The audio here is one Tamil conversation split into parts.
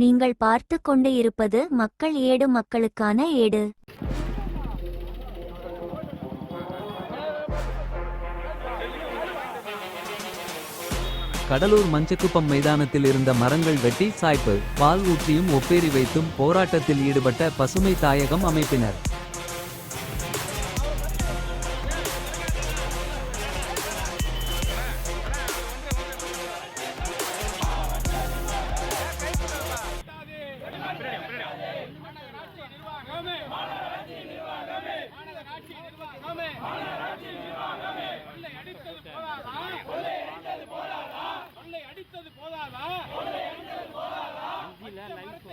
நீங்கள் பார்த்து கொண்டு இருப்பது மக்கள் ஏடு மக்களுக்கான ஏடு. கடலூர் மஞ்சக்குப்பம் மைதானத்தில் இருந்த மரங்கள் வெட்டி சாய்ப்பு பால் ஊற்றியும் ஒப்பேரி வைத்தும் போராட்டத்தில் ஈடுபட்ட பசுமை தாயகம் அமைப்பினர்.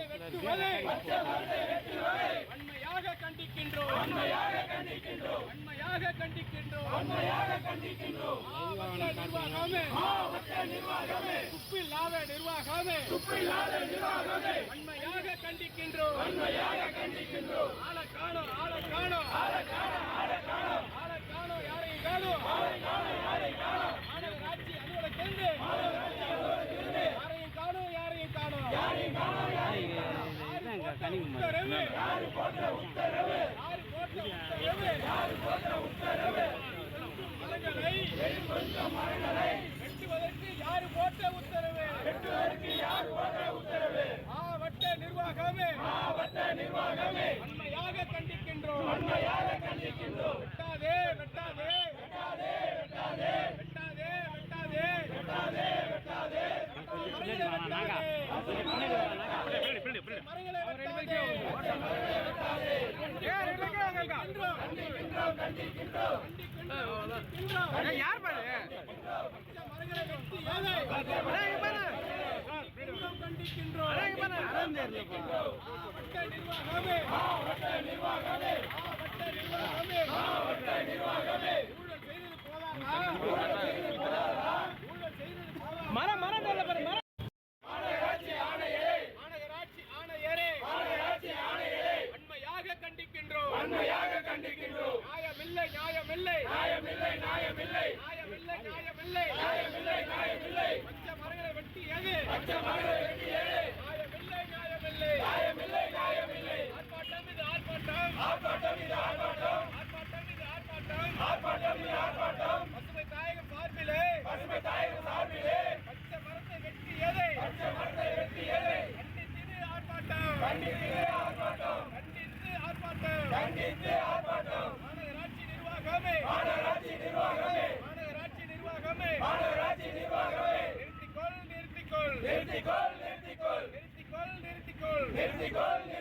வெட்டுவதை வன்மையாக கண்டிக்கின்றோம். வன்மையாக கண்டிக்கின்றோம். வன்மையாக கண்டிக்கின்றோம். வன்மையாக கண்டிக்கின்றோம். நிர்வாகமே. நிர்வாகமே. துப்பில்லாத நிர்வாகமே. துப்பில்லாத நிர்வாகமே. வன்மையாக கண்டிக்கின்றோம். வன்மையாக கண்டிக்கின்றோம். ஆள காணோம் ஆள காணோம் ஆள காணோம் ஆள காணோம் யாரையும் காணோம் ஆளை காணோம் யாரையும் காணோம் மாநகராட்சி அலுவலகத்திலிருந்து யாரையும் காணோம் யாரையும் காணோம் யாரையும் காணோம் யாரையும் காணோம் உத்தரவு. யாரு போட்ட உத்தரவு? யாரு போட்ட உத்தரவு? யாரு போட்ட உத்தரவு? யார் பாரு இல்லை நியாயம் இல்லை நியாயம் இல்லை நியாயம் இல்லை நியாயம் இல்லை நியாயம் இல்லை நியாயம் இல்லை பச்சை மரங்களை வெட்டி எது பச்சை மரங்களை வெட்டி எது நியாயம் இல்லை நியாயம் இல்லை நியாயம் இல்லை நியாயம் இல்லை ஆர்ப்பாட்டம் இது ஆர்ப்பாட்டம். ஆர்ப்பாட்டம் இது ஆர்ப்பாட்டம். ஆர்ப்பாட்டம் இது ஆர்ப்பாட்டம். ஆர்ப்பாட்டம் இது ஆர்ப்பாட்டம். பசுமை தாயகம் சார்பிலே. பசுமை தாயகம் சார்பிலே. பச்சை மரத்தை வெட்டி எது பச்சை மரத்தை வெட்டி எது கண்டித்து ஆர்ப்பாட்டம். கண்டித்து ஆர்ப்பாட்டம். கண்டித்து ஆர்ப்பாட்டம். கண்டித்து நிறுத்திக்கொள் நிறுத்திக்கொள். நிறுத்திக்கொள் நிறுத்திக்கொள். நிறுத்திக்கொள்